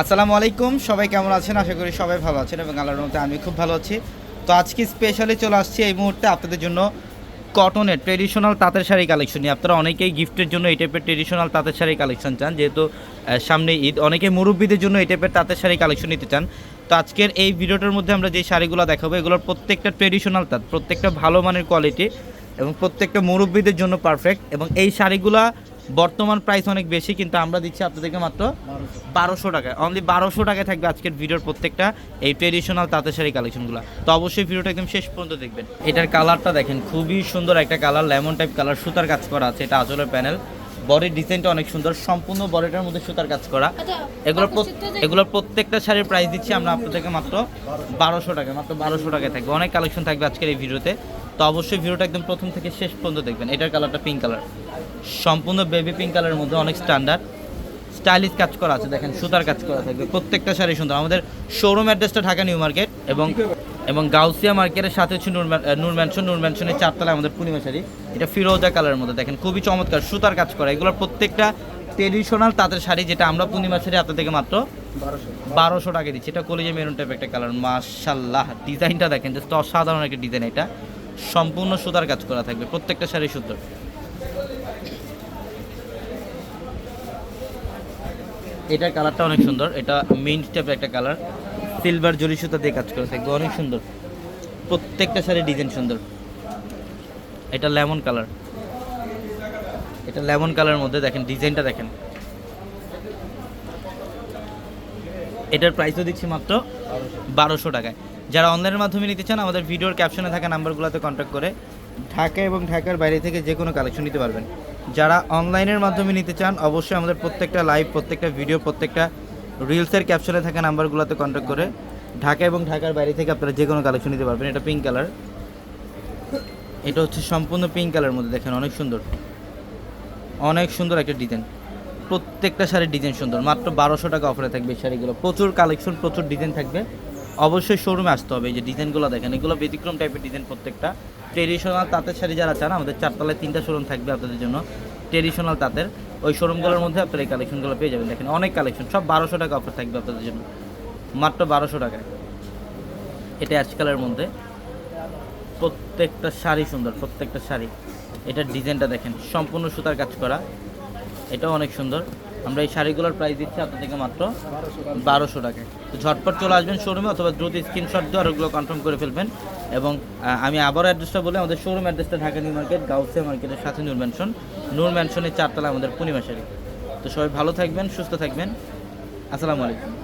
আসসালামু আলাইকুম, সবাই কেমন আছেন? আশা করি সবাই ভালো আছেন এবং আল্লাহর মধ্যে আমি খুব ভালো আছি। তো আজকে স্পেশালি চলে আসছি এই মুহূর্তে আপনাদের জন্য কটনের ট্রেডিশনাল তাঁতের শাড়ি কালেকশন নিয়ে। আপনারা অনেকেই গিফটের জন্য এই টাইপের ট্রেডিশনাল তাঁতের শাড়ি কালেকশন চান, যেহেতু সামনে ঈদ, অনেকে মুরব্বীদের জন্য এই টাইপের তাঁতের শাড়ি কালেকশন নিতে চান। তো আজকের এই ভিডিওটার মধ্যে আমরা যে শাড়িগুলো দেখাবো, এগুলোর প্রত্যেকটা ট্রেডিশনাল তাঁত, প্রত্যেকটা ভালো মানের কোয়ালিটি এবং প্রত্যেকটা মুরব্বীদের জন্য পারফেক্ট এবং এই শাড়িগুলা বর্তমান প্রাইস অনেক বেশি কিন্তু আমরা দিচ্ছি আপনাদেরকে মাত্র বারোশো টাকা। অনলি বারোশো টাকায় থাকবে আজকের ভিডিওর প্রত্যেকটা এই ট্রেডিশনাল তাঁতের শাড়ি কালেকশনগুলো তো অবশ্যই ভিডিওটা একদম শেষ পর্যন্ত দেখবেন। এটার কালারটা দেখেন খুবই সুন্দর একটা কালার লেমন টাইপ কালার সুতার কাজ করা আছে এটা আজলের প্যানেল বডির ডিজাইনটা অনেক সুন্দর সম্পূর্ণ বডিটার মধ্যে সুতার কাজ করা। এগুলোর প্রত- এগুলোর প্রত্যেকটা শাড়ির প্রাইস দিচ্ছি আমরা আপনাদেরকে মাত্র বারোশো টাকা মাত্র বারোশো টাকায় থাকবে। অনেক কালেকশন থাকবে আজকের এই ভিডিওতে তো। অবশ্যই ভিডিওটা একদম প্রথম থেকে শেষ পর্যন্ত দেখবেন এটার কালারটা পিঙ্ক কালার সম্পূর্ণ বেবি পিঙ্ক কালারের মধ্যে অনেক স্ট্যান্ডার্ড স্টাইলিশ কাজ করা আছে, দেখেন, সুতার কাজ করা থাকবে। প্রত্যেকটা শাড়ি সুন্দর। আমাদের শোরুম অ্যাড্রেসটা ঢাকা নিউ মার্কেট এবং এবং গাউসিয়া মার্কেটের সাথে হচ্ছে নূর ম্যানশন নূর ম্যানশনের চারতলায় আমাদের পূর্ণিমা শাড়ি। এটা ফিরোজা কালারের মধ্যে, দেখেন, খুবই চমৎকার, সুতার কাজ করা। এগুলোর প্রত্যেকটা ট্রেডিশনাল তাঁতের শাড়ি, যেটা আমরা পূর্ণিমা শাড়ি আপনাদেরকে মাত্র বারোশো টাকা দিচ্ছি। এটা কলেজে মেরুন টাইপ একটা কালার মাশাল্লাহ ডিজাইনটা দেখেন জাস্ট অসাধারণ একটা ডিজাইন এটা। সম্পূর্ণ সুতার কাজ করা থাকবে, প্রত্যেকটা শাড়ি সুন্দর। এটার কালারটা অনেক সুন্দর। এটা মেইন টাইপের একটা কালার। সিলভার জরি সুতা দিয়ে কাজ করা থাকবে, অনেক সুন্দর। প্রত্যেকটা শাড়ির ডিজাইন সুন্দর। এটা লেমন কালার এটা লেমন কালারের মধ্যে দেখেন ডিজাইনটা দেখেন। এটার প্রাইসও দিচ্ছি মাত্র বারোশো টাকায়। যারা অনলাইনের মাধ্যমে নিতে চান, আমাদের ভিডিওর ক্যাপশনে থাকা নাম্বারগুলোতে কন্ট্যাক্ট করে ঢাকা এবং ঢাকার বাইরে থেকে যে কোনো কালেকশন নিতে পারবেন। যারা অনলাইনের মাধ্যমে নিতে চান, অবশ্যই আমাদের প্রত্যেকটা লাইভ প্রত্যেকটা ভিডিও প্রত্যেকটা রিলসের ক্যাপশনে থাকা নাম্বারগুলোতে কন্ট্যাক্ট করে ঢাকা এবং ঢাকার বাইরে থেকে আপনারা যে কোনো কালেকশন নিতে পারবেন। এটা পিঙ্ক কালার এটা হচ্ছে সম্পূর্ণ পিঙ্ক কালারের মধ্যে দেখেন, অনেক সুন্দর। অনেক সুন্দর একটা ডিজাইন প্রত্যেকটা শাড়ির ডিজাইন সুন্দর। মাত্র বারোশো টাকা অফারে থাকবে এই শাড়িগুলো। প্রচুর কালেকশন প্রচুর ডিজাইন থাকবে। অবশ্যই শোরুমে আসতে হবে। এই যে ডিজাইনগুলো দেখেন, এগুলো ব্যতিক্রম টাইপের ডিজাইন প্রত্যেকটা। ট্রেডিশনাল তাঁতের শাড়ি যারা চান, আমাদের চারতলায় তিনটা শোরুম থাকবে আপনাদের জন্য। ট্রেডিশনাল তাঁতের। ওই শোরুমগুলোর মধ্যে আপনারা এই কালেকশনগুলো পেয়ে যাবেন। দেখেন অনেক কালেকশন সব বারোশো টাকা অফার থাকবে আপনাদের জন্য। মাত্র বারোশো টাকায়। এটা কালারের মধ্যে। প্রত্যেকটা শাড়ি সুন্দর, প্রত্যেকটা শাড়ি। এটার ডিজাইনটা দেখেন, সম্পূর্ণ সুতার কাজ করা। এটাও অনেক সুন্দর। আমরা এই শাড়িগুলোর প্রাইস দিচ্ছি আপনাদেরকে মাত্র বারোশো টাকা তো ঝটপট চলে আসবেন শোরুমে অথবা দ্রুত স্ক্রিনশট দিয়ে ওগুলো কনফার্ম করে ফেলবেন। এবং আমি আবারও অ্যাড্রেসটা বলে, আমাদের শোরুম অ্যাড্রেসটা ঢাকা নিউ মার্কেট, গাউসিয়া মার্কেটের সাথে নূর ম্যানশন নূর ম্যানশনের চারতলা আমাদের পূর্ণিমা শাড়ি। তো সবাই ভালো থাকবেন, সুস্থ থাকবেন। আসসালামু আলাইকুম।